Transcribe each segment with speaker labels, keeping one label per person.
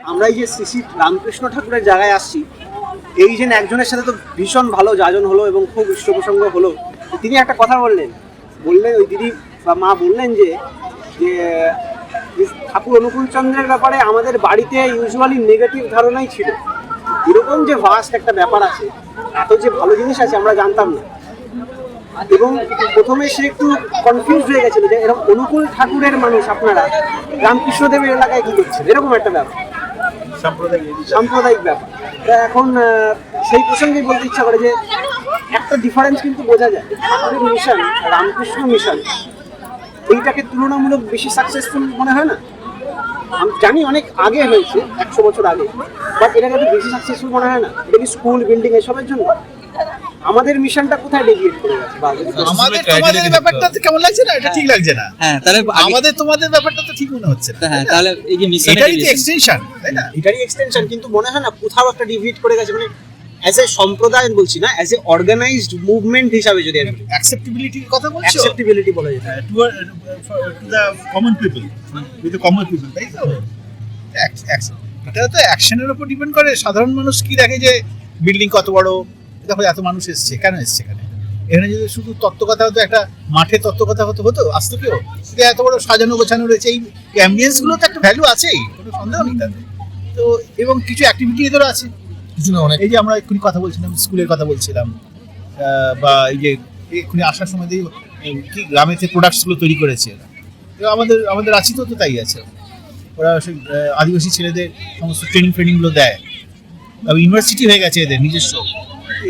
Speaker 1: আমরা এই যে শ্রী শ্রী রামকৃষ্ণ ঠাকুরের জায়গায় আসছি, এই যে একজনের সাথে তো ভীষণ ভালো যাজন হলো এবং খুব ইষ্ট প্রসঙ্গ হলো। তিনি একটা কথা বললেন। বললেন ওই দিদি বা মা বললেন যে যে যে ঠাকুর অনুকূল চন্দ্রের ব্যাপারে আমাদের বাড়িতে ইউজুয়ালি নেগেটিভ ধারণাই ছিল। এরকম যে ভাস্ট একটা ব্যাপার আছে, এত যে ভালো জিনিস আছে আমরা জানতাম না। এবং প্রথমে সে একটু কনফিউজ হয়ে গেছিল যে এরকম অনুকূল ঠাকুরের মানুষ আপনারা রামকৃষ্ণদেবের এলাকায় কি করছেন? এরকম একটা ব্যাপার। সাম্প্রদায়িক ব্যাপার। তা এখন সেই প্রসঙ্গেই বলতে ইচ্ছা করে যে একটা ডিফারেন্স কিন্তু বোঝা যায়। আমাদের মিশন, রামকৃষ্ণ মিশন, এইটাকে তুলনামূলক বেশি সাকসেসফুল মনে হয় না? আমি জানি অনেক আগে হয়েছে, একশো বছর আগে বাট এটাকে তো বেশি সাকসেসফুল মনে হয় না। দেখি স্কুল বিল্ডিং এসবের জন্য? আমাদের মিশনটা কোথায় ডেভিয়েট করে গেছে?
Speaker 2: আমাদের তোমাদের ব্যাপারটা তো কেমন লাগছে না? এটা ঠিক লাগছে না।
Speaker 3: হ্যাঁ তাহলে
Speaker 2: আমাদের তোমাদের ব্যাপারটা তো ঠিক মনে হচ্ছে না
Speaker 3: হ্যাঁ তাহলে এই যে মিশন
Speaker 2: এটারই তো এক্সটেনশন তাই না?
Speaker 1: এটারই এক্সটেনশন কিন্তু মনে হয় না কোথাও একটা ডিভিয়েট করে গেছে। মানে অ্যাজ এ সম্প্রদায় বলছি না অ্যাজ এ অর্গানাইজড মুভমেন্ট হিসাবে যদি
Speaker 2: অ্যাকসেপ্টেবিলিটির কথা বলছো?
Speaker 1: অ্যাকসেপ্টেবিলিটি বলা যেতে।
Speaker 2: To to the common people with the common people তাই তো? এটা তো অ্যাকশনের উপর ডিপেন্ড করে। সাধারণ মানুষ কি দেখে যে বিল্ডিং কত বড়? দেখো এত মানুষ এসছে কেন এসছে এখানে? এখানে যদি শুধু তত্ত্বকথা হতো একটা মাঠে তত্ত্বকথা হতো হতো? আসতো কেউ? এত বড় সাজানো গোছানো রয়েছে এই অ্যাম্বিয়েন্সগুলো তো একটা ভ্যালু আছেই কোনো সন্দেহ নেই তাতে। তো এবং কিছু অ্যাক্টিভিটি এদেরও আছে।
Speaker 4: কিছু না অনেক।
Speaker 2: এই যে আমরা এক্ষুনি কথা বলছিলাম স্কুলের কথা বলছিলাম বা এই যে এক্ষুনি আসার সময় দিয়ে কি গ্রামে যে প্রোডাক্টসগুলো তৈরি করেছে এরা। আমাদের আমাদের রাঁচিতেও তো তাই আছে। ওরা সেই আদিবাসী ছেলেদের সমস্ত ট্রেনিং ফ্রেনিংগুলো দেয়। ইউনিভার্সিটি হয়ে গেছে এদের নিজস্ব।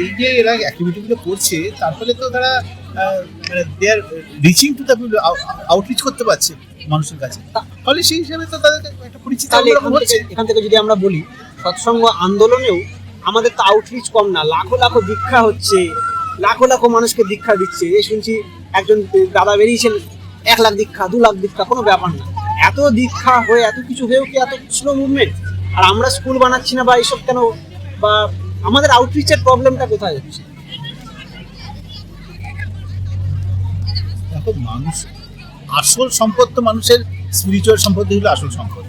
Speaker 2: এই যে এরা অ্যাক্টিভিটিগুলো করছে তার ফলে তো তারা মানে they are reaching to the outreach করতে পারছে মানুষের কাছে। ফলে সেই হিসাবে তো তাদের একটা পরিচিতি
Speaker 1: এখান থেকে
Speaker 2: হচ্ছে।
Speaker 1: এখান থেকে যদি আমরা বলি সৎসঙ্গ আন্দোলনেও আমাদের তো আউটরিচ কম না লাখো লাখো দীক্ষা হচ্ছে লাখো লাখো মানুষকে দীক্ষা দিচ্ছে। এই শুনছি একজন দাদা বেরিয়েছেন এক লাখ দীক্ষা দু লাখ দীক্ষা কোনো ব্যাপার না। এত দীক্ষা হয়ে এত কিছু হয়েও কি এত স্লো মুভমেন্ট আর আমরা স্কুল বানাচ্ছি না বা এইসব কেন? বা আমাদের আউটরিচের প্রবলেমটা কোথায়? হচ্ছে
Speaker 2: দেখো, মানুষ, আসল সম্পদ তো মানুষের স্পিরিচুয়াল সম্পদ হলো আসল সম্পদ।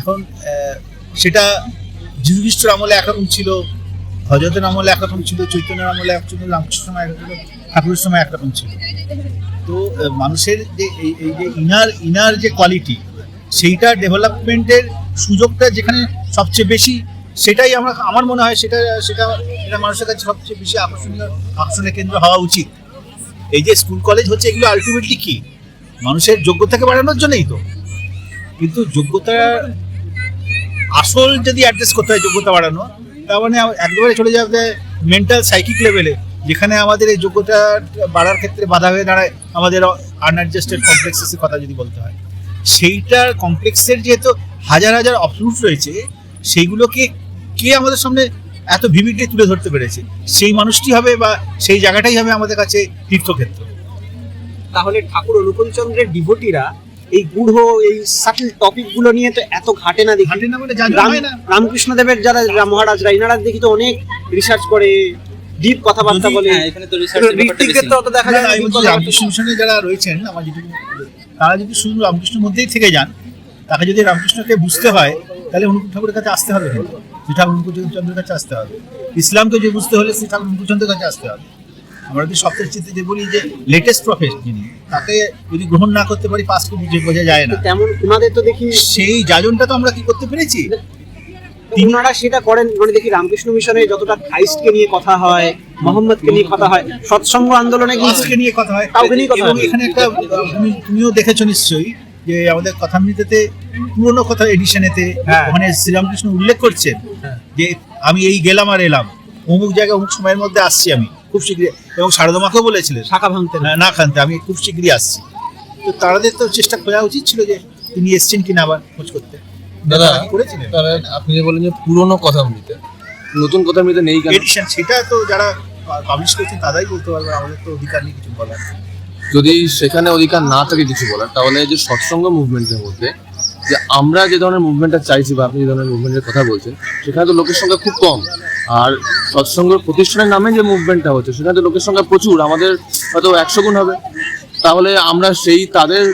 Speaker 2: এখন সেটা যীশু খ্রিস্টর আমলে একরকম ছিল, হজরতের আমলে একরকম ছিল, চৈতন্যের আমলে এক ছিল রামকৃষ্ণ সময় একরকম ছিল, ঠাকুরের সময় একরকম ছিল। তো মানুষের যে, এই যে ইনার ইনার যে কোয়ালিটি সেইটা ডেভেলপমেন্টের সুযোগটা যেখানে সবচেয়ে বেশি সেটাই আমরা, আমার মনে হয় সেটা সেটা, এটা মানুষের কাছে সবচেয়ে বেশি আকর্ষণীয়, আকর্ষণের কেন্দ্র হওয়া উচিত। এই যে স্কুল, কলেজ হচ্ছে এগুলো আলটিমেটলি কি? মানুষের যোগ্যতাকে বাড়ানোর জন্যই তো। কিন্তু যোগ্যতা আসল যদি অ্যাড্রেস করতে হয় যোগ্যতা বাড়ানো, তার মানে একবারে চলে যাবে মেন্টাল সাইকিক লেভেলে যেখানে আমাদের এই যোগ্যতা বাড়ার ক্ষেত্রে বাধা হয়ে দাঁড়ায় আমাদের আনঅ্যাডজাস্টেড কমপ্লেক্সেসের কথা যদি বলতে হয়। সেইটার কমপ্লেক্সের যেহেতু হাজার হাজার অপশনস রয়েছে, সেইগুলোকে কে আমাদের সামনে এত ভিভিডলি তুলে ধরতে পেরেছে? সেই মানুষটি হবে বা সেই জায়গাটাই হবে আমাদের কাছে তীর্থক্ষেত্র।
Speaker 1: তাহলে ঠাকুর অনুকূল চন্দ্রের ডিভোটিরা এই গূঢ় এই সাটল টপিকগুলো নিয়ে তো এত ঘাটে না দেখি।
Speaker 2: ঘাটে না বলে জানতে হয় না।
Speaker 1: রামকৃষ্ণ দেবের যারা রাম মহারাজরা ইনারা দেখি তো অনেক রিসার্চ করে ডিপ কথাবার্তা বলে।
Speaker 3: হ্যাঁ এখানে তো
Speaker 1: অত দেখা যায়
Speaker 2: না। রামকৃষ্ণ মিশনে যারা রয়েছেন আমার যেটুকু তারা যদি শুধু রামকৃষ্ণের মধ্যেই থেকে যান তাকে যদি রামকৃষ্ণকে বুঝতে হয় তাহলে অনুকূল ঠাকুরের কাছে আসতে হবে কিন্তু শ্রী ঠাকুর অনুকূল কাছে আসতে হবে। ইসলামকে যে বুঝতে হলে শ্রী ঠাকুর অনুকূল কাছে আসতে হবে। আমরা যদি সপ্তাহের চিত্রে যে বলি যে লেটেস্ট প্রফেস যিনি তাকে যদি গ্রহণ না করতে পারি পাঁচকে বুঝে বোঝা যায় না।
Speaker 1: তেমন ওনাদের তো দেখি
Speaker 2: সেই যাজনটা তো আমরা কি করতে পেরেছি?
Speaker 1: ওনারা সেটা করেন মানে দেখি রামকৃষ্ণ মিশনে যতটা খ্রাইস্টকে নিয়ে কথা হয় মোহাম্মদকে নিয়ে কথা হয় সৎসঙ্গ আন্দোলনে
Speaker 2: নিয়ে কথা হয়।
Speaker 1: কাউকে নিয়ে কথা হয়।
Speaker 2: এখানে একটা তুমি তুমিও দেখেছ নিশ্চয়ই যে আমাদের কথা কথামৃততে পুরনো কথা এডিশনেতে
Speaker 1: হ্যাঁ।
Speaker 2: ওখানে শ্রীরামকৃষ্ণ উল্লেখ করছেন
Speaker 1: হ্যাঁ।
Speaker 2: যে আমি এই গেলাম আর এলাম। অমুক জায়গায় অমুক সময়ের মধ্যে আসছি আমি খুব শীঘ্রই। এবং শারদমাকেও বলেছিলেন
Speaker 1: শাখা ভাঙতে। না
Speaker 2: না- খানতে আমি খুব শীঘ্রই আসছি। তো তাদের তো চেষ্টা করা উচিত ছিল যে তিনি এসছেন কিনা আবার খোঁজ করতে।
Speaker 4: দাদা
Speaker 2: করেছিলেন।
Speaker 4: আপনি যে বলেন যে পুরনো কথা বলতে নতুন কথা বলতে নেই
Speaker 2: এডিশন সেটা তো যারা পাবলিশ করেছেন তারাই বলতে পারবে আমাদের তো অধিকার নেই কিছু বলার।
Speaker 4: যদি সেখানে অধিকার না থাকে কিছু বলার তাহলে যে সৎসঙ্গ মুভমেন্টের মধ্যে যে আমরা যে ধরনের মুভমেন্টটা চাইছি বা আপনি যে ধরনের মুভমেন্টের কথা বলছেন সেখানে তো লোকের সংখ্যা খুব কম। আর সৎসঙ্গ প্রতিষ্ঠানের নামে যে মুভমেন্টটা হচ্ছে সেখানে তো লোকের সংখ্যা প্রচুর আমাদের হয়তো একশো গুণ হবে। তাহলে আমরা সেই তাদের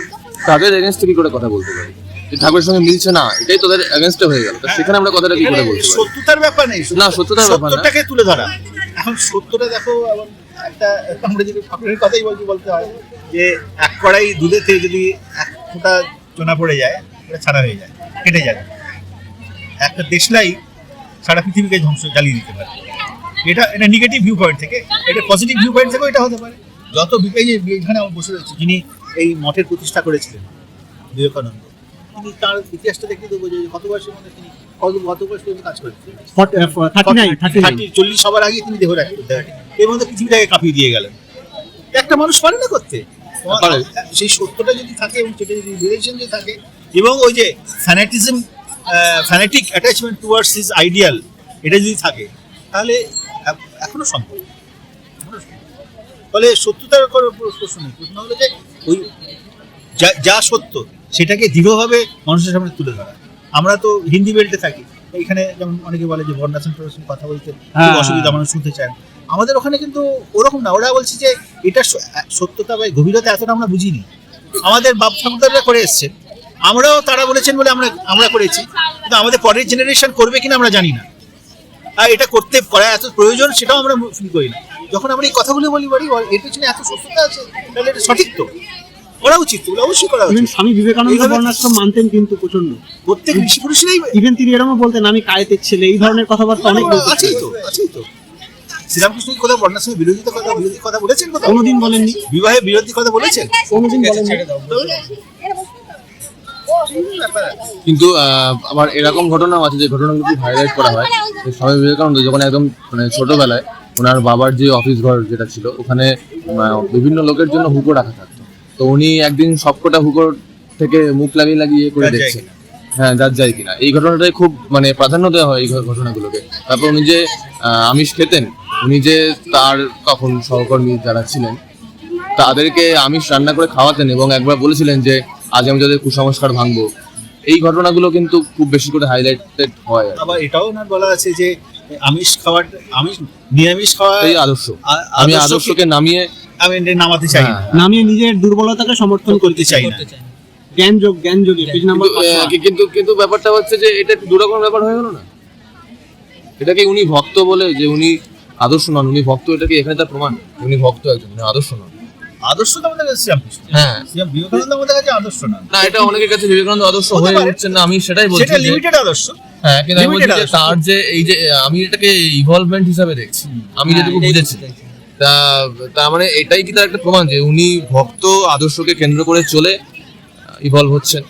Speaker 4: তাদের এগেনস্টে কি করে কথা বলতে পারি? যে ঠাকুরের সঙ্গে মিলছে না এটাই তোদের অ্যাগেনস্টে হয়ে গেল। সেখানে আমরা কথাটা কি করে বলতে পারি?
Speaker 2: সত্যতার ব্যাপার নেই
Speaker 4: না, সত্যতার ব্যাপার না।
Speaker 2: তুলে ধরা। এখন সত্যটা দেখো একটা আমরা যদি ঠাকুরের কথাই বলছি বলতে হয় যে এক কড়াই দুধেতে যদি এক ফোঁটা চোনা পড়ে যায় এটা ছাড়া হয়ে যায় কেটে যায়। একটা দেশলাই সারা পৃথিবীকে ধ্বংস জ্বালিয়ে দিতে পারে। এটা এটা নেগেটিভ ভিউ পয়েন্ট থেকে এটা পজিটিভ ভিউ পয়েন্ট থেকেও এটা হতে পারে। যত বি- এই যে এখানে আমার বসে রয়েছে যিনি এই মঠের প্রতিষ্ঠা করেছিলেন বিবেকানন্দ তিনি তার ইতিহাসটা দেখলে দেবো যে কত বয়সের মধ্যে তিনি কত কত বয়স পর্যন্ত কাজ করেছিলেন চল্লিশ সবার আগে তিনি দেহ রাখতে এর মধ্যে পৃথিবীটাকে কাঁপিয়ে দিয়ে গেলেন। একটা মানুষ পারে না করতে। সেই সত্যটা যদি থাকে এবং সেটা যদি রিলেশন যদি থাকে এবং ওই যে fanaticism fanatic attachment towards his ideal এটা যদি থাকে তাহলে এখনও সম্ভব। ফলে সত্যতার কোনো প্রশ্ন নেই। প্রশ্ন হলো যে ওই যা- যা সত্য সেটাকে দৃঢ়ভাবে মানুষের সামনে তুলে ধরা। আমরা তো হিন্দি বেল্টে থাকি। এখানে যেমন অনেকে বলে যে টর্ণাসন কথা বলতে
Speaker 1: হ্যাঁ,
Speaker 2: অসুবিধা মানুষ শুনতে চান আমাদের ওখানে কিন্তু ওরকম না। ওরা বলছে যে এটা সত্যতা বা গভীরতা এতটা আমরা বুঝিনি। আমাদের বাপ ঠাকুরদাররা করে এসছে। আমরাও তারা বলেছেন বলে আমরা আমরা করেছি। কিন্তু আমাদের পরের জেনারেশন করবে কিনা আমরা জানি না। আর এটা করতে করা এত প্রয়োজন সেটাও আমরা ফিল করি না। যখন আমরা এই কথাগুলো বলি বলি এর পেছনে এত সত্যতা আছে তাহলে এটা সঠিক তো? করা উচিত তো, অবশ্যই করা উচিত।
Speaker 1: স্বামী বিবেকানন্দ বর্ণাশ্রম মানতেন কিন্তু প্রচণ্ড
Speaker 2: প্রত্যেক ঋষি পুরুষরাই
Speaker 1: ইভেন তিনি এরকম বলতেন আমি কায়েতের ছেলে। এই ধরনের কথাবার্তা অনেক বলতেন।
Speaker 2: আছেই তো আছেই তো। শ্রীরামকৃষ্ণ কি কোথাও বিরোধিতা কথা বিরোধী কথা বলেছেন কোথাও?
Speaker 1: কোনোদিন বলেননি।
Speaker 2: বিবাহে বিরোধী কথা বলেছেন?
Speaker 1: কোনোদিন বলেননি।
Speaker 4: কিন্তু আবার এরকম ঘটনাও আছে যে ঘটনাগুলো খুব হাইলাইট করা হয়। স্বামী বিবেকানন্দ যখন একদম মানে ছোটবেলায় ওনার বাবার যে অফিস ঘর যেটা ছিল ওখানে বিভিন্ন লোকের জন্য হুকো রাখা থাকতো। তো উনি একদিন সবকটা হুকোর থেকে মুখ লাগিয়ে লাগিয়ে করে দেখছেন। হ্যাঁ যার যায় কিনা। এই ঘটনাটাই খুব মানে প্রাধান্য দেওয়া হয় এই ঘটনাগুলোকে। তারপর উনি যে আমিষ খেতেন উনি যে তার তখন সহকর্মী যারা ছিলেন তাদেরকে আমিষ রান্না করে খাওয়াতেন এবং একবার বলেছিলেন যে আজ আমি তাদের কুসংস্কার ভাঙবো। এই ঘটনাগুলো কিন্তু খুব বেশি করে হাইলাইটেড হয়
Speaker 2: আবার এটাও ওনার বলা আছে যে আমিষ খাওয়ার আমিষ নিরামিষ খাওয়া
Speaker 4: এই আদর্শ। আমি
Speaker 2: আদর্শকে
Speaker 4: নামিয়ে
Speaker 2: আমি নামাতে চাই না।
Speaker 4: হ্যাঁ,
Speaker 1: নামিয়ে নিজের দুর্বলতাকে সমর্থন করতে
Speaker 2: চাই না।
Speaker 1: জ্ঞান যোগ জ্ঞান যোগে পেজ নাম্বার
Speaker 4: কিন্তু, কি- কিন্তু কিন্তু ব্যাপারটা হচ্ছে যে এটা একটু দুরকম ব্যাপার হয়ে গেল না? এটাকে উনি ভক্ত বলে যে উনি আদর্শ নন উনি ভক্ত এটাকে এখানে তার প্রমাণ। উনি ভক্ত একজন উনি আদর্শ নন।
Speaker 2: আদর্শ তো আমাদের কাছে
Speaker 4: হ্যাঁ।
Speaker 2: বিবেকানন্দ আমাদের কাছে আদর্শ না
Speaker 4: না এটা অনেকের কাছে বিবেকানন্দ আদর্শ হয়ে। উঠছে না আমি সেটাই বলছি
Speaker 2: সেটা লিমিটেড আদর্শ।
Speaker 4: হ্যাঁ কিন্তু আমি বলছি যে তার যে এই যে আমি এটাকে ইভলভমেন্ট হিসাবে দেখছি। আমি যেটুকু বুঝেছি। তা তার মানে এটাই কি তার একটা প্রমাণ যে উনি ভক্ত আদর্শকে কেন্দ্র করে চলে ইভলভ হচ্ছেন।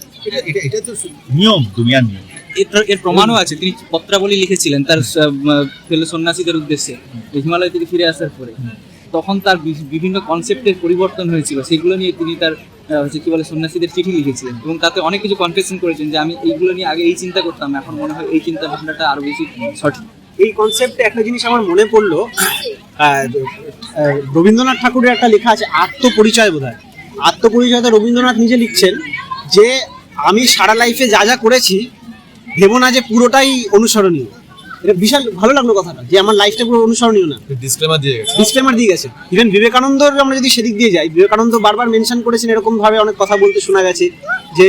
Speaker 2: এটা তো নিয়ম দুনিয়ার নিয়ম।
Speaker 3: এর- প্রমাণও আছে। তিনি পত্রাবলী লিখেছিলেন তার ফেলো সন্ন্যাসীদের উদ্দেশ্যে। হিমালয় থেকে ফিরে আসার পরে। তখন তার বিভিন্ন কনসেপ্টের পরিবর্তন হয়েছিল। সেগুলো নিয়ে তিনি তার হচ্ছে কি বলে, সন্ন্যাসীদের চিঠি লিখেছিলেন এবং তাতে অনেক কিছু কনফেশন করেছেন যে আমি এইগুলো নিয়ে আগে এই চিন্তা করতাম, এখন মনে হয় এই চিন্তা ভাবনাটা আরও বেশি সঠিক।
Speaker 1: এই কনসেপ্টে একটা জিনিস আমার মনে পড়ল রবীন্দ্রনাথ ঠাকুরের একটা লেখা আছে, আত্মপরিচয় বোধ হয় আত্মপরিচয়তে রবীন্দ্রনাথ নিজে লিখছেন যে, আমি সারা লাইফে যা যা করেছি ভেবো না যে পুরোটাই অনুসরণীয়। এটা বিশাল ভালো লাগল কথাটা যে আমার লাইফটা পুরো অনুসরণীয় না।
Speaker 4: ডিসক্লেমার দিয়ে গেছে।
Speaker 1: ডিসক্লেমার দিয়ে গেছে। ইভেন বিবেকানন্দর আমরা যদি সেদিক দিয়ে যাই বিবেকানন্দ বারবার মেনশন করেছেন এরকম ভাবে অনেক কথা বলতে শোনা গেছে যে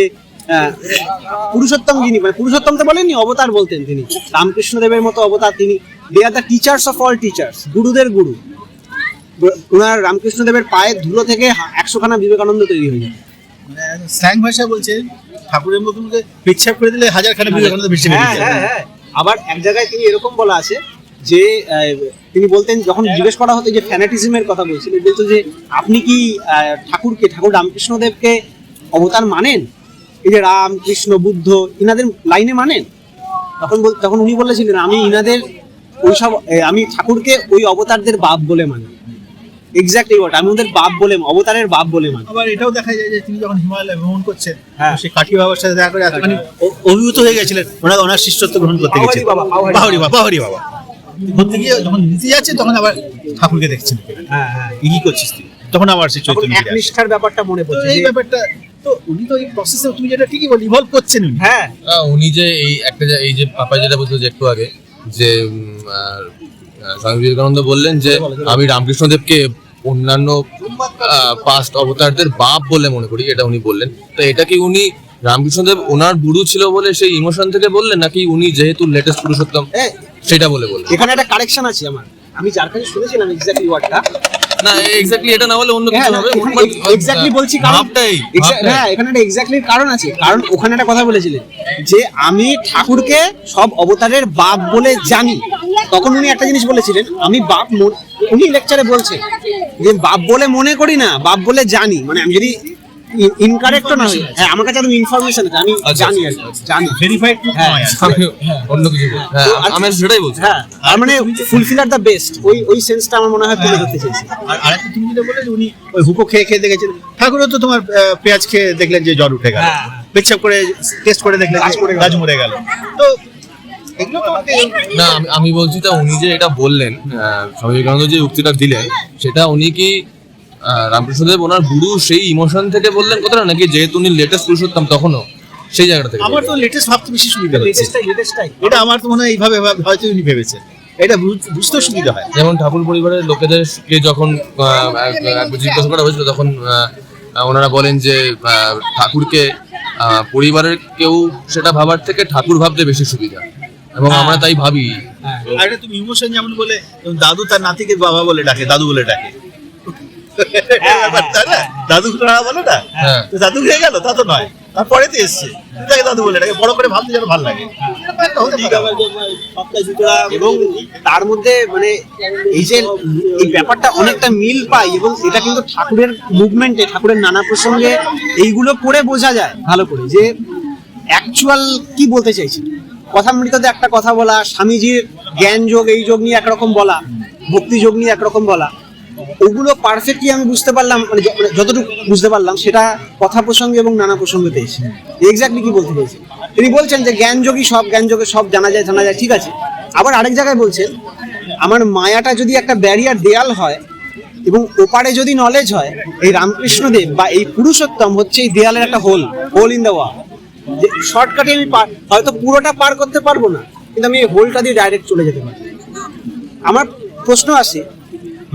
Speaker 1: পুরুষোত্তম যিনি মানে পুরুষোত্তম তো বলেননি অবতার বলতেন তিনি। রামকৃষ্ণদেবের মতো অবতার তিনি। They are the teachers of all teachers গুরুদের গুরু। ওনার রামকৃষ্ণদেবের পায়ের ধুলো থেকে একশোখানা বিবেকানন্দ তৈরি হয়ে যায়
Speaker 2: মানে স্ল্যাং ভাষা বলছে ঠাকুরের মতনকে পেচ্ছাপ করে দিলে হাজার খানে বেশি
Speaker 1: হ্যাঁ হ্যাঁ হ্যাঁ। আবার এক জায়গায় তিনি এরকম বলা আছে যে তিনি বলতেন যখন জিজ্ঞেস করা হতো যে ফ্যানাটিজমের কথা বলছিলেন বলতো যে আপনি কি ঠাকুরকে ঠাকুর রামকৃষ্ণদেবকে অবতার মানেন? এই যে রাম কৃষ্ণ বুদ্ধ ইনাদের লাইনে মানেন? তখন বল- তখন উনি বলেছিলেন আমি ইনাদের ওইসব আমি ঠাকুরকে ওই অবতারদের বাপ বলে মানি। এক্স্যাক্ট এই ওয়ার্ড আমি ওদের বাপ বলে অবতারের বাপ বলে মানি।
Speaker 2: আবার এটাও দেখা যায় যে তিনি যখন হিমালয় ভ্রমণ করছেন
Speaker 1: হ্যাঁ।
Speaker 2: সে কাঠি বাবার সাথে দেখা করে এতখানি অ- অভিভূত হয়ে গেছিলেন। ওনার ওনার শিষ্যত্ব গ্রহণ করতে
Speaker 1: পাহাড়ি
Speaker 2: গেছেন
Speaker 1: বাবা, পাহাড়ি
Speaker 2: বাবা। ঘুরতে গিয়ে যখন নিতে যাচ্ছে তখন আবার ঠাকুরকে দেখছেন।
Speaker 1: হ্যাঁ হ্যাঁ।
Speaker 2: কি কি করছিস তুই? তখন আবার সে
Speaker 1: তখন
Speaker 2: চৈতন্য।
Speaker 1: একনিষ্ঠার ব্যাপারটা মনে পড়ছে
Speaker 2: এই ব্যাপারটা তো উনি তো এই প্রসেসে তুমি যেটা ঠিকই বল ইভলভ করছেন উনি।
Speaker 1: হ্যাঁ।
Speaker 4: আহ, উনি যে এই একটা যে- এই যে পাপা যেটা বলতো যে একটু আগে যে স্বামী বিবেকানন্দ বললেন যে আমি রামকৃষ্ণদেবকে অন্যান্য পাস্ট অবতারদের বাপ বলে মনে করি এটা উনি বললেন। তো এটা কি উনি রামকৃষ্ণদেব ওনার গুরু ছিল বলে সেই ইমোশন থেকে বললেন নাকি উনি যেহেতু লেটেস্ট পুরুষোত্তম সেটা বলে বললেন?
Speaker 1: এখানে একটা কারেকশন আছে আমার। আমি যার কাছে শুনেছিলাম এক্স্যাক্টলি ওয়ার্ডটা
Speaker 4: না এক্স্যাক্টলি এটা না হলে অন্য
Speaker 1: হ্যাঁ
Speaker 4: কিছু হবে
Speaker 1: এক্স্যাক্টলি বলছি কারণ। হ্যাঁ এখানে একটা এক্স্যাক্টলি কারণ আছে। কারণ ওখানে একটা কথা বলেছিলেন যে আমি ঠাকুরকে সব অবতারের বাপ বলে জানি। তখন উনি একটা জিনিস বলেছিলেন আমি বাপ মন- উনি লেকচারে বলছেন যে বাপ বলে মনে করি না বাপ বলে জানি। মানে আমি যদি ইনকারেক্ট না হ্যাঁ আমার কাছে এরকম ইনফরমেশন আছে আমি
Speaker 4: আচ্ছা,
Speaker 1: জানি আর জানি।
Speaker 2: ভেরিফাইড
Speaker 1: হ্যাঁ।
Speaker 4: অন্য কিছু হ্যাঁ আমি সেটাই বলছি।
Speaker 1: হ্যাঁ আর মানে ফুলফিলার দ্য বেস্ট ওই ওই সেন্সটা আমার মনে হয় তুলে ধরতে চেয়েছি।
Speaker 2: আর আরেকটা তুমি যেটা বললে উনি ওই হুকো খেয়ে খেয়ে দেখেছেন ঠাকুরও তো তোমার পেঁয়াজ খেয়ে দেখলেন যে জ্বর উঠে গেল।
Speaker 1: হ্যাঁ।
Speaker 2: পেচ্ছাপ করে টেস্ট করে দেখলেন
Speaker 1: গাছ মরে গেল।
Speaker 2: মরে গেল। তো
Speaker 4: না আমি- বলছি তা উনি যে এটা বললেন আহ, স্বামী বিবেকানন্দ যে উক্তিটা দিলেন সেটা উনি কি আহ, রামকৃষ্ণদেব ওনার গুরু সেই ইমোশন থেকে বললেন কথাটা নাকি যেহেতু উনি লেটেস্ট পুরুষোত্তম তখনও সেই জায়গাটা থেকে
Speaker 2: আমার তো লেটেস্ট ভাবতে বেশি সুবিধা এটা আমার তো মনে হয় এইভাবে হয়তো উনি ভেবেছেন। এটা বুঝ- বুঝতেও সুবিধা হয়।
Speaker 4: যেমন ঠাকুর পরিবারের লোকেদেরকে যখন আহ, জিজ্ঞাসা করা হয়েছিল তখন আহ, ওনারা বলেন যে আহ, ঠাকুরকে আহ, পরিবারের কেউ সেটা ভাবার থেকে ঠাকুর ভাবতে বেশি সুবিধা। এবং আমরা তাই ভাবি।
Speaker 2: আর এটা তুমি ইমোশন যেমন বলে দাদু তার নাতিকে বাবা বলে ডাকে দাদু বলে ডাকে। দাদু না বলে না?
Speaker 4: হ্যাঁ।
Speaker 2: তো দাদু হয়ে গেল তা তো নয়। তারপরে তো এসছে। তাকে দাদু বলে ডাকে বড় করে ভাবতে যেন ভালো লাগে।
Speaker 1: এবং তার মধ্যে মানে এই যে এই ব্যাপারটা অনেকটা মিল পাই এবং এটা কিন্তু ঠাকুরের মুভমেন্টে ঠাকুরের নানা প্রসঙ্গে এইগুলো পড়ে বোঝা যায় ভালো করে। যে অ্যাকচুয়াল কি বলতে চাইছি কথামৃততে একটা কথা বলা, স্বামীজির জ্ঞান যোগ, এই যোগ নিয়ে একরকম বলা, ভক্তি যোগ নিয়ে একরকম বলা, ওগুলো পারফেক্টলি আমি বুঝতে পারলাম মানে মানে যতটুকু বুঝতে পারলাম, সেটা কথা প্রসঙ্গে এবং নানা প্রসঙ্গে এসে এক্স্যাক্টলি কি বলতে চাইছেন তিনি বলছেন যে জ্ঞান যোগী সব, জ্ঞান যোগে সব জানা যায় জানা যায়, ঠিক আছে। আবার আরেক জায়গায় বলছেন, আমার মায়াটা যদি একটা ব্যারিয়ার দেয়াল হয় এবং ওপারে যদি নলেজ হয়, এই রামকৃষ্ণদেব বা এই পুরুষোত্তম হচ্ছে এই দেয়ালের একটা hole hole in the wall শর্টকাটে আমি হয়তো পুরোটা পার করতে পারব না, কিন্তু আমি হোলটা দিয়ে ডাইরেক্ট চলে যেতে পারি আমার প্রশ্ন আসে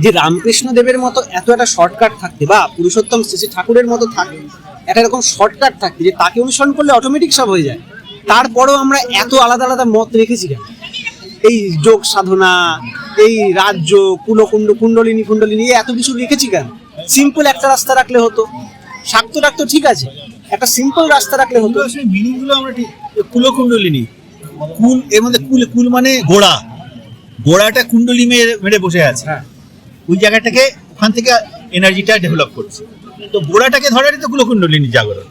Speaker 1: যে রামকৃষ্ণ দেবের মতো এত একটা শর্টকাট থাকতে বা পুরুষোত্তম শ্রী ঠাকুরের মতো থাকে, একটা এরকম শর্টকাট থাকতে যে তাকে অনুসরণ করলে অটোমেটিক সব হয়ে যায়। তারপরেও আমরা এত আলাদা আলাদা মত রেখেছি কেন? এই যোগ সাধনা, এই রাজ্য, কুলকুণ্ড, কুণ্ডলিনী কুণ্ডলিনী এত কিছু রেখেছি কেন? সিম্পল একটা রাস্তা রাখলে হতো। শাক্ত রাখতো ঠিক আছে একটা সিম্পল রাস্তা রাখলে হতো।
Speaker 2: ওগুলো আসলে মিনিংগুলো আমরা ঠিক কুলকুণ্ডলিনী কুল এর মধ্যে কুল কুল মানে গোড়া। গোড়াটা কুণ্ডলি মেরে মেরে বসে আছে।
Speaker 1: হ্যাঁ।
Speaker 2: ওই জায়গাটাকে ওখান থেকে এনার্জিটা ডেভেলপ করছে। তো গোড়াটাকে ধরারই তো কুলকুণ্ডলিনী জাগরণ।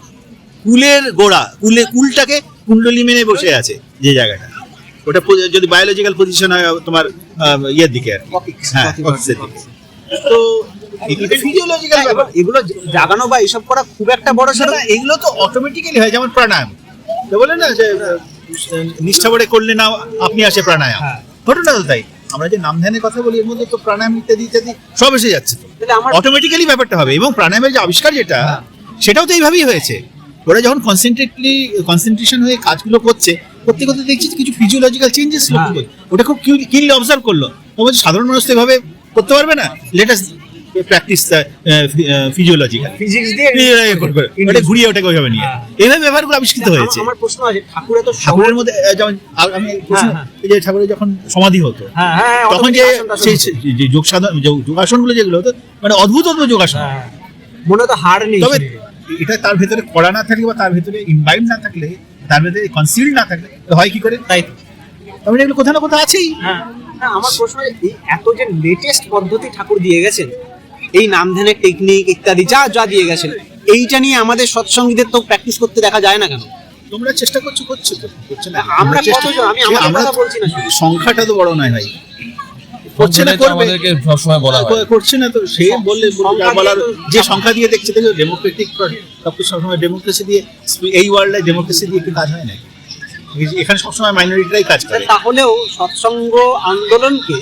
Speaker 2: কুলের গোড়া কুলে কুলটাকে কুণ্ডলি মেনে বসে আছে যে জায়গাটা। ওটা যদি বায়োলজিক্যাল পজিশন হয় তোমার ইয়ের দিকে আর কি। হ্যাঁ। তো এগুলো
Speaker 1: হ্যাঁ, এগুলো জাগানো বা এসব করা খুব একটা বড়
Speaker 2: সেটা এগুলো তো অটোমেটিক্যালি হয় যেমন প্রাণায়াম। তো বলে না যে করলে না আপনি আসে প্রাণায়াম।
Speaker 1: হ্যাঁ।
Speaker 2: ঘটনা তো তাই। আমরা যে নাম ধ্যানের কথা বলি এর মধ্যে তো প্রাণায়াম ইত্যাদি ইত্যাদি সব এসে যাচ্ছে তো। অটোমেটিক্যালি ব্যাপারটা হবে। এবং প্রাণায়ামের যে আবিষ্কার যেটা
Speaker 1: হ্যাঁ।
Speaker 2: সেটাও তো এইভাবেই হয়েছে। ওরা যখন কনসেন্ট্রেটলি কনসেন্ট্রেশন হয়ে কাজগুলো করছে করতে করতে দেখছি কিছু ফিজিওলজিক্যাল চেঞ্জেস। ওটা খুব কিনলি অবজার্ভ করল। বলছে সাধারণ মানুষ তো এভাবে করতে পারবে না। লেটাস প্র্যাকটিস ফিজিওলজিক্যাল
Speaker 1: ফিজিক্স দিয়ে
Speaker 2: ওটা ঘুরিয়ে ওটাকে ওইভাবে নিয়ে।
Speaker 1: হ্যাঁ।
Speaker 2: এইভাবে ব্যবহারগুলো আবিষ্কৃত হয়েছে।
Speaker 1: আমার প্রশ্ন আছে ঠাকুরে তো
Speaker 2: ঠাকুরের মধ্যে যেমন আমি
Speaker 1: হ্যাঁ,
Speaker 2: এই যে ঠাকুরের যখন সমাধি হতো
Speaker 1: হ্যাঁ হ্যাঁ
Speaker 2: তখন যে যোগ সাধন যোগাসনগুলো যেগুলো হতো মানে অদ্ভুত অদ্ভুত যোগাসন।
Speaker 1: হ্যাঁ, মনে তো হার নেই
Speaker 2: তবে এটা তার ভেতরে করা না থাকলে বা তার ভেতরে ইনভাইট না থাকলে তার ভেতরে কনসিল না থাকলে হয় কি করে?
Speaker 1: তাই তো।
Speaker 2: তার মানে এগুলো কোথাও না কোথাও আছেই।
Speaker 1: হ্যাঁ হ্যাঁ, আমার প্রশ্ন এই এত যে লেটেস্ট পদ্ধতি ঠাকুর দিয়ে গেছেন এই নাম ধ্যানের টেকনিক ইত্যাদি যা যা দিয়ে গেছেন এইটা নিয়ে আমাদের সৎসঙ্গীদের তো প্র্যাকটিস করতে দেখা যায় না কেন?
Speaker 2: তোমরা চেষ্টা করছ করছ করছ না?
Speaker 1: আমরা
Speaker 2: চেষ্টা-
Speaker 1: কতজন? আমি
Speaker 2: আমরা
Speaker 1: কথা বলছি না
Speaker 2: সংখ্যাটা তো বড় নয় ভাই। করছে না
Speaker 4: সেটাই
Speaker 2: করবে।
Speaker 4: সবসময় বলা
Speaker 2: করছে না তো সে বললে যা বলার
Speaker 1: দিয়ে
Speaker 2: যে সংখ্যা দিয়ে দেখছে দেখো ডেমোক্রেটিক সবকিছু সবসময় ডেমোক্রেসি দিয়ে এই ওয়ার্ল্ডে ডেমোক্রেসি দিয়ে কি কাজ হয় না এখানে সবসময় মাইনরিটিরাই কাজ করে।
Speaker 1: তাহলেও সৎসঙ্গ আন্দোলনকে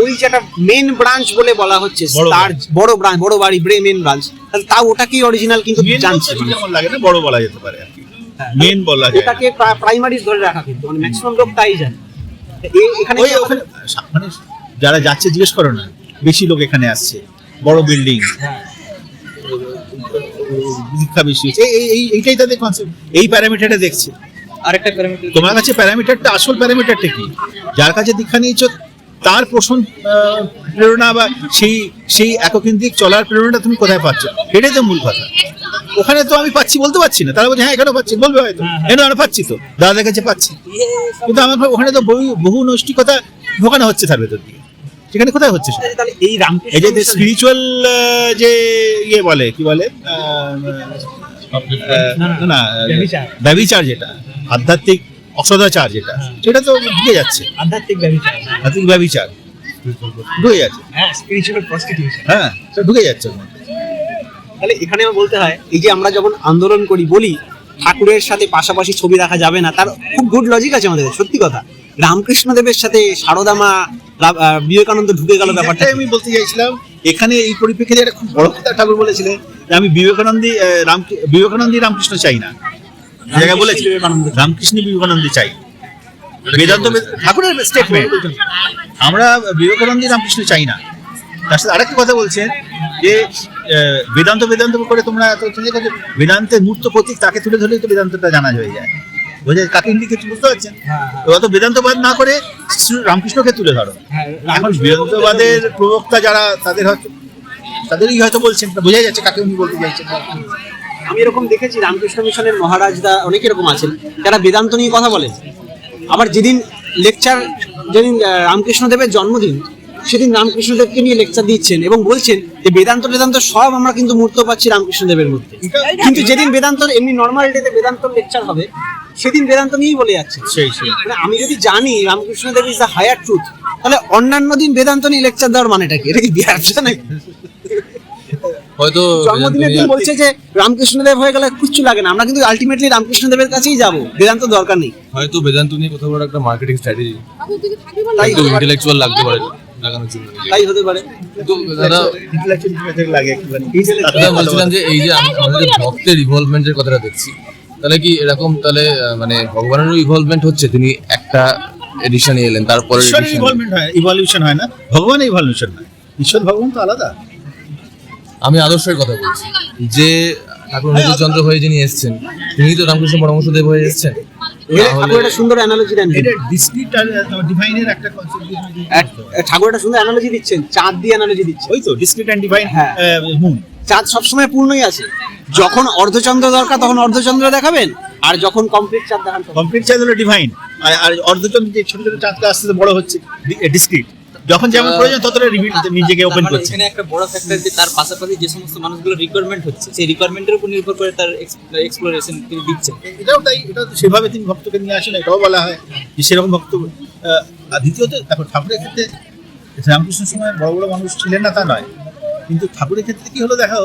Speaker 1: ওই যে একটা মেন ব্রাঞ্চ বলে বলা হচ্ছে তার বড় ব্রাঞ্চ বড় বাড়ি ব্রে মেন ব্রাঞ্চ তাহলে তাও ওটাকেই অরিজিনাল কিন্তু
Speaker 2: মেন
Speaker 1: জানছে
Speaker 2: যেমন লাগে না বড় বলা যেতে পারে আর কি।
Speaker 1: হ্যাঁ,
Speaker 2: মেন বলা যায়। না।
Speaker 1: ওটাকে প্রাইমারি ধরে রাখা কিন্তু মানে ম্যাক্সিমাম লোক তাই জানে। এখানে
Speaker 2: মানে যারা যাচ্ছে জিজ্ঞেস করো না বেশি লোক এখানে আসছে বড় বিল্ডিং
Speaker 1: হ্যাঁ।
Speaker 2: দীক্ষা বেশি এই এই এইটাই তাদের কনসেপ্ট এই প্যারামিটারটা দেখছে।
Speaker 3: আরেকটা প্যারামিটার
Speaker 2: তোমার কাছে প্যারামিটারটা আসল প্যারামিটারটা কি? যার কাছে দীক্ষা নিয়েছ তার পোষণ প্রেরণা বা সেই সেই এককেন্দ্রিক চলার প্রেরণাটা তুমি কোথায় পাচ্ছ? এটাই তো মূল কথা। ওখানে তো আমি পাচ্ছি বলতে পারছি না। তারা বলছে হ্যাঁ এখানেও পাচ্ছি। বলবে হয়তো। এখানে আমরা পাচ্ছি তো। দাদাদের কাছে পাচ্ছি। কিন্তু আমার ওখানে তো বহু বহু নৈষ্টিকতা ঢোকানো হচ্ছে তার ভেতর দিয়ে। সেখানে কোথায় হচ্ছে
Speaker 1: এই রামকৃষ্ণ
Speaker 2: এই যে স্পিরিচুয়াল যে ইয়ে বলে কি বলে? না না ব্যবিচার যেটা আধ্যাত্মিক অসদাচার যেটা সেটা তো ঢুকে যাচ্ছে।
Speaker 1: আধ্যাত্মিক ব্যবচার
Speaker 2: আধ্যাত্মিক ব্যবিচার ঢুকে যাচ্ছে।
Speaker 1: হ্যাঁ
Speaker 2: হ্যাঁ সেটা ঢুকে যাচ্ছে
Speaker 1: তাহলে এখানে বলতে হয় এই যে আমরা যখন আন্দোলন করি বলি ঠাকুরের সাথে পাশাপাশি ছবি রাখা যাবে না তার খুব গুড লজিক আছে আমাদের সত্যি কথা। রামকৃষ্ণ দেবের সাথে সারদামা রা- আহ, বিবেকানন্দ ঢুকে গেল ব্যাপারটা।
Speaker 2: আমি বলতে চাইছিলাম এখানে এই পরিপ্রেক্ষিতে একটা খুব বড় কথা ঠাকুর বলেছিলেন যে আমি বিবেকানন্দী রাম বিবেকানন্দী রামকৃষ্ণ চাই না। জায়গায় বলেছি। রামকৃষ্ণ বিবেকানন্দী চাই। বেদান্ত ঠাকুরের স্টেটমেন্ট আমরা বিবেকানন্দী রামকৃষ্ণ চাই না। তার সাথে আরেকটা কথা বলছেন যে বেদান্ত বেদান্ত করে তোমরা বেদান্তের মূর্ত প্রতীক তাকে তুলে ধরলেই তো বেদান্তটা জানা হয়ে যায়। বোঝা কাকে ইন্ডিকেট বুঝতে পারছেন এবার তো বেদান্তবাদ না করে রামকৃষ্ণকে তুলে ধরো। এখন বেদান্তবাদের প্রবক্তা যারা তাদের হয়তো তাদেরই হয়তো বলছেন বোঝা যাচ্ছে কাকে উনি বলতে চাইছেন।
Speaker 1: আমি এরকম দেখেছি রামকৃষ্ণ মিশনের মহারাজদা অনেক এরকম আছেন যারা বেদান্ত নিয়ে কথা বলেন আবার যেদিন লেকচার যেদিন রামকৃষ্ণ দেবের জন্মদিন সেদিন রামকৃষ্ণ দেবকে নিয়ে লেকচার দিচ্ছেন এবং বলছেন যে বেদান্ত বেদান্ত সব আমরা কিন্তু মূর্ত পাচ্ছি রামকৃষ্ণ দেবের মধ্যে। কিন্তু যেদিন বেদান্ত এমনি নর্মাল ডেতে বেদান্ত লেকচার হবে সেদিন বেদান্ত নিয়েই বলে যাচ্ছে।
Speaker 2: সেই সেই।
Speaker 1: মানে আমি যদি জানি Ramakrishna Dev is the higher truth তাহলে অন্যান্য দিন বেদান্ত নিয়ে লেকচার দেওয়ার মানেটা কি? এটা কি ব্যবসা নাকি?
Speaker 4: হয়তো
Speaker 1: জন্মদিনের দিন বলছে যে রামকৃষ্ণ দেব হয়ে গেলে কিচ্ছু লাগে না আমরা কিন্তু আলটিমেটলি রামকৃষ্ণ দেবের কাছেই যাব বেদান্ত দরকার নেই।
Speaker 4: হয়তো বেদান্ত নিয়ে কথা বলার একটা মার্কেটিং স্ট্র্যাটেজি ইন্টেলেকচুয়াল লাগতে পারে। লাগানোর জন্য
Speaker 1: তাই হতে পারে।
Speaker 4: কিন্তু দাদা। দাদা বলছিলাম যে এই যে আমি- আমাদের ভক্তের ইভলভমেন্টের কথাটা দেখছি তাহলে কি এরকম তাহলে মানে ভগবানেরও ইভলভমেন্ট হচ্ছে? তিনি একটা এডিশনে এলেন তারপরে
Speaker 2: ঈশ্বরের ইভলভমেন্ট হয় ইভলিউশন হয় না। ভগবানের ইভলিউশন হয়। ঈশ্বর ভগবান তো আলাদা।
Speaker 4: আমি আদর্শের কথা বলছি। যে ঠাকুর অনুকূলচন্দ্র হয়ে যিনি এসেছেন তিনি তো রামকৃষ্ণ পরমহংসদেব হয়ে এসেছেন?
Speaker 1: সুন্দর অ্যানালজি দেন।
Speaker 2: এটা ডিসক্রিট ডিভাইনের একটা কনসেপ্ট
Speaker 1: এক- ঠাকুর একটা সুন্দর অ্যানালজি দিচ্ছেন চাঁদ দিয়ে অ্যানালজি দিচ্ছেন।
Speaker 2: ওই তো ডিসক্রিট অ্যান্ড ডিভাইন
Speaker 1: হ্যাঁ। চাঁদ সবসময় পূর্ণই আছে। যখন অর্ধচন্দ্র দরকার তখন অর্ধচন্দ্র দেখাবেন আর যখন কমপ্লিট চাঁদ দেখান
Speaker 2: কমপ্লিট চাঁদ হলো ডিভাইন আর অর্ধচন্দ্র যে ছোট ছোট চাঁদটা আস্তে আস্তে বড় হচ্ছে ডিসক্রিট যখন যেমন প্রয়োজন ততটা রিভিল নিজেকে ওপেন করছে।
Speaker 3: এখানে একটা বড় ফ্যাক্টর যে তার পাশাপাশি যে সমস্ত মানুষগুলো রিকোয়ারমেন্ট হচ্ছে সেই রিকোয়ারমেন্টের উপর নির্ভর করে তার এক্সপ্লোরেশন তিনি দিচ্ছেন
Speaker 2: এটাও তাই এটা তো সেভাবে তিনি ভক্তকে নিয়ে আসেন এটাও বলা হয় যে সেরকম ভক্ত। আর দ্বিতীয়ত দেখো ঠাকুরের ক্ষেত্রে রামকৃষ্ণের সময় বড় বড় মানুষ ছিলেন না তা নয়। কিন্তু ঠাকুরের ক্ষেত্রে কি হলো দেখো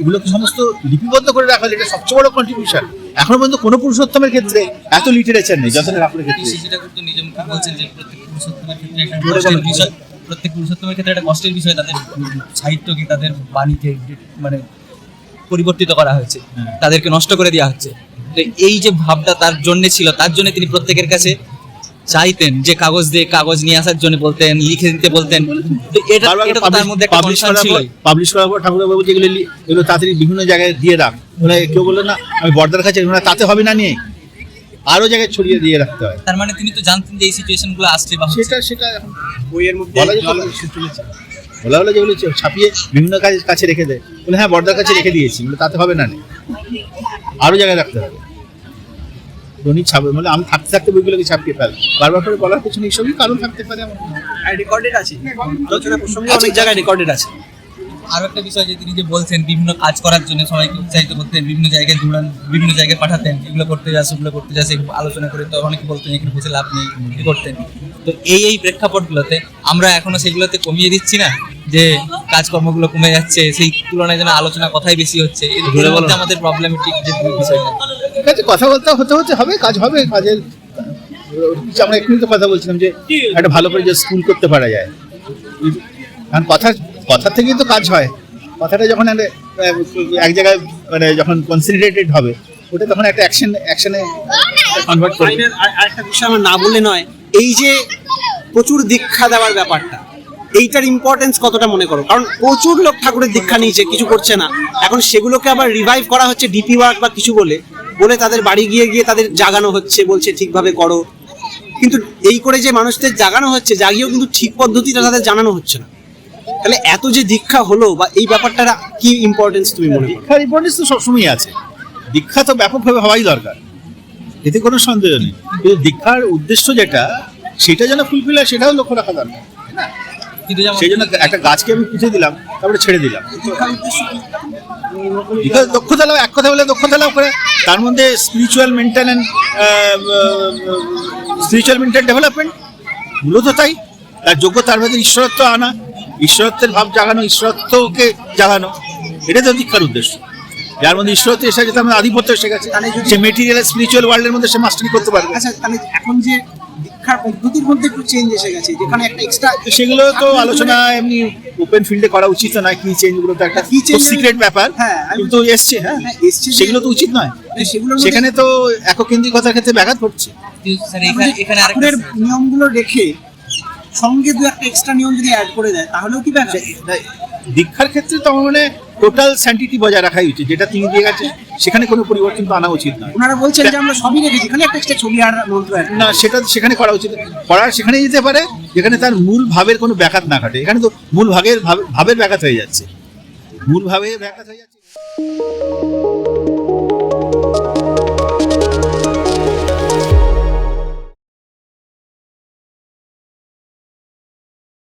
Speaker 2: এগুলোকে সমস্ত লিপিবদ্ধ করে রাখা হলো, এটা সবচেয়ে বড় কন্ট্রিবিউশন এখনও পর্যন্ত কোনো পুরুষোত্তমের ক্ষেত্রে এত লিটারেচার নেই যতটা আপনার ক্ষেত্রে।
Speaker 3: সেটা করতে নিজে বলছেন যে প্রত্যেক পুরুষোত্তমের ক্ষেত্রে একটা কষ্টের বিষয় প্রত্যেক পুরুষোত্তমের ক্ষেত্রে একটা কষ্টের বিষয় তাদের সাহিত্যকে তাদের বাণীকে মানে পরিবর্তিত করা হয়েছে
Speaker 2: হ্যাঁ।
Speaker 3: তাদেরকে নষ্ট করে দেওয়া হচ্ছে। তো এই যে ভাবটা তার জন্য ছিল তার জন্য তিনি প্রত্যেকের কাছে চাইতেন যে কাগজ দিয়ে কাগজ নিয়ে আসার জন্য বলতেন লিখে দিতে বলতেন। এটা এটা তো তার মধ্যে একটা
Speaker 2: পাবলিশ
Speaker 3: কনসার্ন
Speaker 2: করার পর পাবলিশ করার পর ঠাকুর বাবু যেগুলো এগুলো তাড়াতাড়ি বিভিন্ন জায়গায় দিয়ে রাখ ওরা কেউ বলল না আমি বর্দার কাছে ওরা তাতে হবে না নিয়ে। আরও জায়গায় ছড়িয়ে দিয়ে রাখতে হয়।
Speaker 3: তার মানে তিনি তো জানতেন যে এই সিচুয়েশনগুলো আসছে বা।
Speaker 2: সেটা সেটা এখন
Speaker 1: বইয়ের মধ্যে
Speaker 2: বলা চলেছে। বলা হলো যেগুলো ছাপিয়ে বিভিন্ন কাজে কাছে রেখে দেয়। বলে হ্যাঁ বর্দার কাছে রেখে দিয়েছি বলে তাতে হবে না নে। আরও জায়গায় রাখতে হবে। উনি ছাপে মানে আমি থাকতে থাকতে বইগুলোকে ছাপিয়ে ফেল বারবার করে বলার পেছনে এইসবই কারণ থাকতে পারে আমার
Speaker 1: আর রেকর্ডেড আছে? আলোচনা প্রসঙ্গে অনেক জায়গায় রেকর্ডেড আছে।
Speaker 3: আরও একটা বিষয় যে তিনি যে বলছেন বিভিন্ন কাজ করার জন্য সবাইকে উৎসাহিত করতেন বিভিন্ন জায়গায় দৌড়ান বিভিন্ন জায়গায় পাঠাতেন এগুলো করতে যা সেগুলো করতে যা সেগুলো আলোচনা করে তো অনেকে বলতেন এখানে বসে লাভ নেই করতেন। তো এই এই প্রেক্ষাপটগুলোতে আমরা এখনও সেগুলোতে কমিয়ে দিচ্ছি না? যে কাজকর্মগুলো কমে যাচ্ছে সেই তুলনায় যেন আলোচনা কথাই বেশি হচ্ছে এর। আমাদের প্রবলেমেটিক যে বিষয়টা।
Speaker 2: ঠিক আছে কথা বলতে হতে হতে হবে কাজ হবে কাজের আমরা এক্ষুনি তো কথা বলছিলাম যে একটা ভালো করে যে স্কুল করতে পারা যায়। কারণ কথা কথা থেকেই তো কাজ হয়। কথাটা যখন এক জায়গায় মানে যখন কনসিডারেটেড হবে ওটা তখন একটা অ্যাকশন অ্যাকশনে কনভার্ট করবে।
Speaker 1: আরেকটা বিষয় আমার না বললে নয় এই যে প্রচুর দীক্ষা দেওয়ার ব্যাপারটা এইটার ইম্পর্টেন্স কতটা মনে করো? কারণ প্রচুর লোক ঠাকুরের দীক্ষা নিয়েছে কিছু করছে না। এখন সেগুলোকে আবার রিভাইভ করা হচ্ছে ডিপি ওয়ার্ক বা কিছু বলে। বলে তাদের বাড়ি গিয়ে গিয়ে তাদের জাগানো হচ্ছে বলছে ঠিকভাবে করো। কিন্তু এই করে যে মানুষদের জাগানো হচ্ছে জাগিয়েও কিন্তু ঠিক পদ্ধতিটা তাদের জানানো হচ্ছে না। তাহলে এত যে দীক্ষা হলো বা এই ব্যাপারটা কি ইম্পর্টেন্স তুমি মনে
Speaker 2: দীক্ষার ইম্পর্টেন্স তো সবসময় আছে। দীক্ষা তো ব্যাপকভাবে হওয়াই দরকার। এতে কোনো সন্দেহ নেই। কিন্তু দীক্ষার উদ্দেশ্য যেটা সেটা যেন ফুলফিল হয় সেটাও লক্ষ্য রাখা দরকার।
Speaker 3: কিন্তু
Speaker 2: সেই জন্য একটা গাছকে আমি পুঁতে দিলাম তারপরে ছেড়ে দিলাম। দীক্ষা দক্ষতা লাভ এক কথা বলে দক্ষতা লাভ করে। তার মধ্যে spiritual mental spiritual mental development মূলত তাই। তার যোগ্যতার ভেতরে ঈশ্বরত্ব আনা। ঈশ্বরত্বের ভাব জাগানো, ঈশ্বরত্বকে জাগানো এটা তো দীক্ষার উদ্দেশ্য। যার মধ্যে ঈশ্বরত্ব এসে গেছে আমাদের আধিপত্য এসে গেছে। সে মেটেরিয়াল স্পিরিচুয়াল ওয়ার্ল্ডের মধ্যে সে মাস্টারি করতে পারবে।
Speaker 1: আচ্ছা তাহলে এখন যে দীক্ষার পদ্ধতির মধ্যে একটু চেঞ্জ এসে গেছে যেখানে একটা এক্সট্রা
Speaker 2: সেগুলো তো আলোচনা এমনি ওপেন ফিল্ডে করা উচিত নয় কি চেঞ্জগুলো তো একটা
Speaker 1: কি change-
Speaker 2: সিক্রেট ব্যাপার।
Speaker 1: হ্যাঁ,
Speaker 2: কিন্তু এসছে হ্যাঁ।
Speaker 1: হ্যাঁ, এসছে
Speaker 2: সেগুলো তো উচিত নয়।
Speaker 1: সেগুলো
Speaker 2: সেখানে তো এককেন্দ্রিকতার ক্ষেত্রে ব্যাঘাত ঘটছে।
Speaker 3: এখানে এখানে আরেকটা
Speaker 1: ঠাকুরের নিয়মগুলো রেখে সঙ্গে দু একটা এক্সট্রা নিয়ম যদি অ্যাড করে দেয় তাহলেও কি ব্যাপার
Speaker 2: তাই দীক্ষার ক্ষেত্রে তো আমার মানে টোটাল স্যান্টিটি বজায় রাখাই উচিত যেটা তিনি দিয়ে গেছে সেখানে কোনো পরিবর্তন তো আনা উচিত না।
Speaker 1: ওনারা বলছেন যে আমরা সবই রেখেছি এখানে একটা একটা ছবি আর মন্ত্র
Speaker 2: না। সেটা সেখানে করা উচিত করার সেখানে যেতে পারে যেখানে তার মূল ভাবের কোনো ব্যাঘাত না ঘটে। এখানে তো মূল ভাগের ভাব- ভাবের ব্যাঘাত হয়ে যাচ্ছে। মূল ভাবে ব্যাঘাত হয়ে যাচ্ছে।